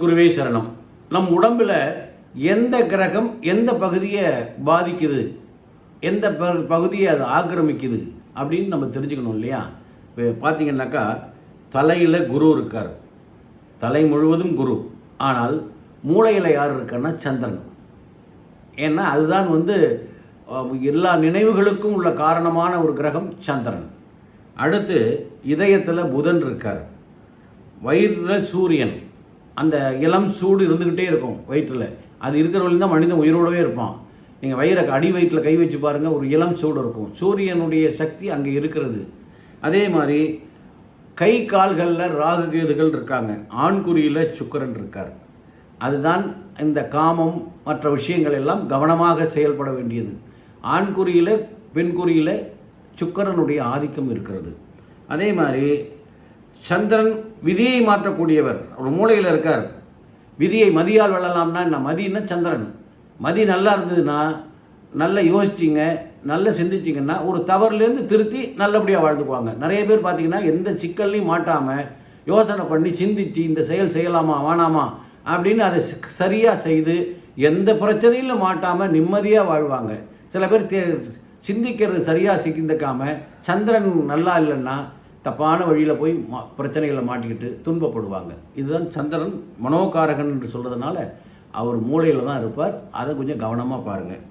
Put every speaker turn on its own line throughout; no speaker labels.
குருவே சரணம். நம் உடம்பில் எந்த கிரகம் எந்த பகுதியை பாதிக்குது? எந்த ப- பகுதியை அது ஆக்கிரமிக்குது? அப்படின்னு நம்ம தெரிஞ்சுக்கணும் இல்லையா? இப்போ பார்த்தீங்கன்னாக்கா தலையில் குரு இருக்கார். தலை முழுவதும் குரு. ஆனால் மூளையில் யார் இருக்கான்னா சந்திரன். ஏன்னா அதுதான் வந்து எல்லா நினைவுகளுக்கும் உள்ள காரணமான ஒரு கிரகம் சந்திரன். அடுத்து இதயத்தில் புதன் இருக்கார். வயிற்றில் சூரியன். அந்த இளம் சூடு இருந்துக்கிட்டே இருக்கும் வயிற்றில். அது இருக்கிற வரையும் தான் மனிதன் உயிரோடவே இருப்பான். நீங்கள் வயிறை அடி வயிற்றில் கை வச்சு பாருங்கள் ஒரு இளம் சூடு இருக்கும். சூரியனுடைய சக்தி அங்கே இருக்கிறது. அதே மாதிரி கை கால்களில் ராகு கேதுகள் இருக்காங்க. ஆண்குறியில் சுக்கரன் இருக்கார். அதுதான் இந்த காமம் மற்ற விஷயங்கள் எல்லாம் கவனமாக செயல்பட வேண்டியது. ஆண்குறியில் பெண்குறியில் சுக்கரனுடைய ஆதிக்கம் இருக்கிறது. அதே மாதிரி சந்திரன் விதியை மாற்றக்கூடியவர். ஒரு மூலையில் இருக்கார். விதியை மதியால் வெல்லலாம்னா என்ன? மதினா சந்திரன். மதி நல்லா இருந்ததுன்னா நல்லா யோசிச்சிங்க நல்லா சிந்திச்சிங்கன்னா ஒரு தவறுலேருந்து திருத்தி நல்லபடியாக வாழ்ந்துக்குவாங்க. நிறைய பேர் பார்த்தீங்கன்னா எந்த சிக்கல்லையும் மாட்டாமல் யோசனை பண்ணி சிந்திச்சு இந்த செயல் செய்யலாமா வேணாமா அப்படின்னு அதை சரியாக செய்து எந்த பிரச்சனையிலும் மாட்டாமல் நிம்மதியாக வாழ்வாங்க. சில பேர் தே சிந்திக்கிறது சரியாக சிந்திக்காமல் சந்திரன் நல்லா இல்லைன்னா தப்பான வழியில் போய் மா பிரச்சனைகளை மாட்டிக்கிட்டு துன்பப்படுவாங்க. இதுதான் சந்திரன் மனோகாரகன் என்று சொல்கிறதுனால அவர் மூளையில் தான் இருப்பார். அதை கொஞ்சம் கவனமாக பாருங்கள்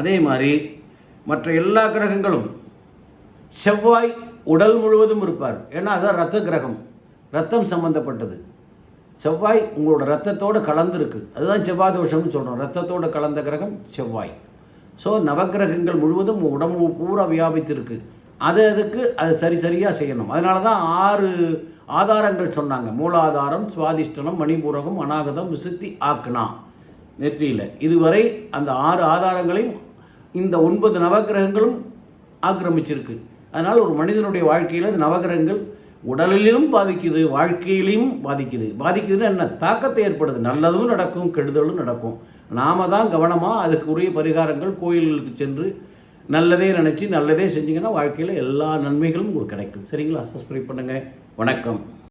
அதே மாதிரி மற்ற எல்லா கிரகங்களும் செவ்வாய் உடல் முழுவதும் இருப்பார். ஏன்னா அதான் ரத்த கிரகம். ரத்தம் சம்பந்தப்பட்டது. செவ்வாய் உங்களோட ரத்தத்தோடு கலந்துருக்கு. அதுதான் செவ்வாய் தோஷம்னு சொல்கிறோம் ரத்தத்தோடு கலந்த கிரகம் செவ்வாய். ஸோ நவக்கிரகங்கள் முழுவதும் உடம்பு பூரா வியாபித்திருக்கு. அது அதுக்கு அது சரி சரியாக செய்யணும். அதனால தான் ஆறு ஆதாரங்கள் சொன்னாங்க. மூலாதாரம் சுவாதிஷ்டனம் மணிபூரகம் அநாகதம் விசுத்தி ஆக்னா நெற்றியில். இதுவரை அந்த ஆறு ஆதாரங்களையும் இந்த ஒன்பது நவக்கிரகங்களும் ஆக்கிரமிச்சிருக்கு. அதனால் ஒரு மனிதனுடைய வாழ்க்கையில் இந்த நவகிரகங்கள் உடலிலும் பாதிக்குது வாழ்க்கையிலையும் பாதிக்குது. பாதிக்குதுன்னா என்ன? தாக்கத்தை ஏற்படுது. நல்லதும் நடக்கும் கெடுதலும் நடக்கும். நாம தான் கவனமாக அதுக்கு உரிய பரிகாரங்கள் கோயில்களுக்கு சென்று நல்லதே நினச்சி நல்லதே செஞ்சீங்கன்னா வாழ்க்கையில் எல்லா நன்மைகளும் உங்களுக்கு கிடைக்கும். சரிங்களா? சப்ஸ்கிரைப் பண்ணுங்கள் வணக்கம்.